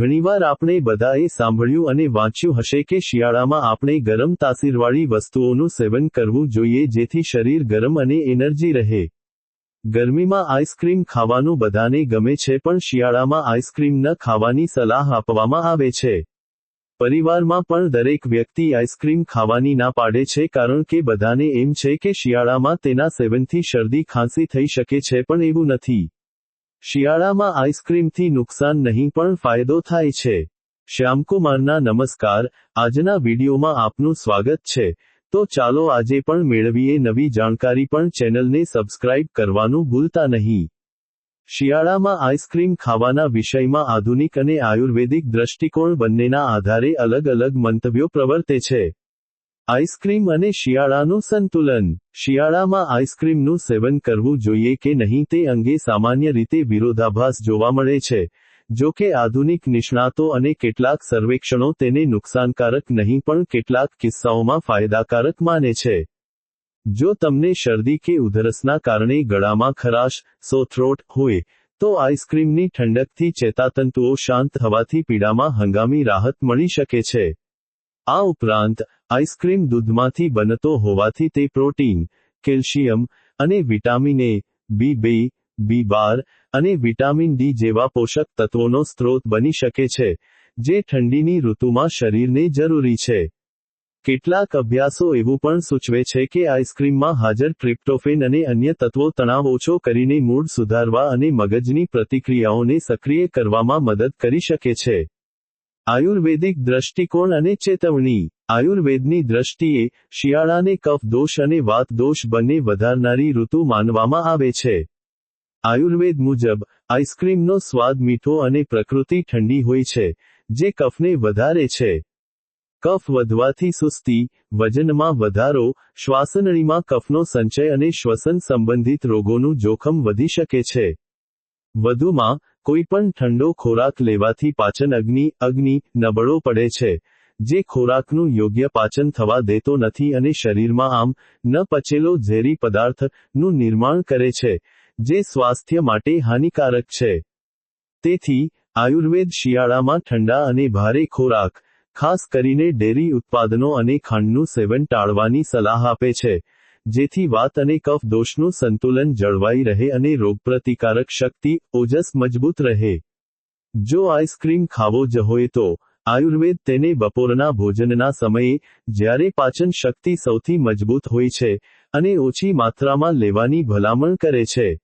ઘણીવાર આપણે બધાએ સાંભળ્યું અને વાંચ્યું હશે કે શિયાળામાં આપણે ગરમ તાસીરવાળી વસ્તુઓનું સેવન કરવું જોઈએ જેથી શરીર ગરમ અને એનર્જી રહે. ગરમીમાં આઈસ્ક્રીમ ખાવાનું બધાને ગમે છે પણ શિયાળામાં આઈસ્ક્રીમ ન ખાવાની સલાહ આપવામાં આવે છે. પરિવારમાં પણ દરેક વ્યક્તિ આઈસ્ક્રીમ ખાવાની ના પાડે છે કારણ કે બધાને એમ છે કે શિયાળામાં તેના સેવનથી શરદી ખાંસી થઈ શકે છે પણ એવું નથી. શિયાળામાં આઈસ્ક્રીમથી નુકસાન નહીં પણ ફાયદો થાય છે. શ્યામકુમારના નમસ્કાર, આજના વિડીયોમાં આપનું સ્વાગત છે. તો ચાલો આજે પણ મેળવીએ નવી જાણકારી પણ ચેનલને સબસ્ક્રાઇબ કરવાનું ભૂલતા નહીં. શિયાળામાં આઈસ્ક્રીમ ખાવાના વિષયમાં આધુનિક અને આયુર્વેદિક દ્રષ્ટિકોણ બંનેના આધારે અલગ અલગ મંતવ્યો પ્રવર્તે છે. આઈસ્ક્રીમ અને શિયાળાનું સંતુલન. શિયાળામાં આઈસ્ક્રીમનું સેવન કરવું જોઈએ કે નહીં તે અંગે સામાન્ય રીતે વિરોધાભાસ જોવા મળે છે. જો કે આધુનિક નિષ્ણાતો અને કેટલાક સર્વેક્ષણો તેને નુકસાનકારક નહીં પણ કેટલાક કિસ્સાઓમાં ફાયદાકારક માને છે. જો તમને શરદી કે ઉધરસના કારણે ગળામાં ખરાશ સોથ્રોટ હોય, તો આઈસ્ક્રીમની ઠંડકથી ચેતાતંતુઓ શાંત થવાથી પીડામાં હંગામી રાહત મળી શકે છે. આ ઉપરાંત આઈસ્ક્રીમ દૂધમાંથી બનતો હોવાથી તે પ્રોટીન, કેલ્શિયમ અને વિટામિન એ બી બે બી બાર અને વિટામિન ડી જેવા પોષક તત્વોનો સ્ત્રોત બની શકે છે, જે ઠંડીની ઋતુમાં શરીરને જરૂરી છે. કેટલાક અભ્યાસો એવું પણ સૂચવે છે કે આઈસ્ક્રીમમાં હાજર ટ્રિપ્ટોફેન અને અન્ય તત્વો તણાવ ઓછો કરીને મૂડ સુધારવા અને મગજની પ્રતિક્રિયાઓને સક્રિય કરવામાં મદદ કરી શકે છે. આયુર્વેદિક દ્રષ્ટિકોણ અને ચેતવણી. આયુર્વેદની દ્રષ્ટિએ શિયાળાને કફ દોષ અને વાત દોષ બંને વધારનારી ઋતુ માનવામાં આવે છે. આયુર્વેદ મુજબ, આઈસ્ક્રીમનો સ્વાદ મીઠો અને પ્રકૃતિ ઠંડી હોય છે, જે કફને વધારે છે. કફ વધવાથી સુસ્તી, વજનમાં વધારો, શ્વાસનળીમાં કફનો સંચય અને શ્વસન સંબંધિત રોગોનું જોખમ વધી શકે છે. વધુમાં કોઈ પણ ઠંડો ખોરાક લેવાથી પાચન અગ્નિ અગ્નિ, નબળો પડે છે, જે ખોરાકનું યોગ્ય પાચન થવા દેતો નથી અને શરીરમાં આમ ન પચેલો ઝેરી પદાર્થનું નિર્માણ કરે છે, જે સ્વાસ્થ્ય માટે હાનિકારક છે. તેથી, આયુર્વેદ શિયાળામાં ઠંડા અને ભારે ખોરાક, ખાસ કરીને ડેરી ઉત્પાદનો અને ખાંડનું સેવન ટાળવાની સલાહ આપે છે. જેથી વાત અને કફ દોષનું સંતુલન જળવાઈ રહે અને રોગપ્રતિકારક શક્તિ ઓજસ મજબૂત રહે. જો આઈસ્ક્રીમ ખાવો જ હોય તો, આયુર્વેદ તેને બપોરના ભોજનના સમયે, જ્યારે પાચન શક્તિ સૌથી મજબૂત હોય છે, અને ઓછી માત્રામાં લેવાની ભલામણ કરે છે.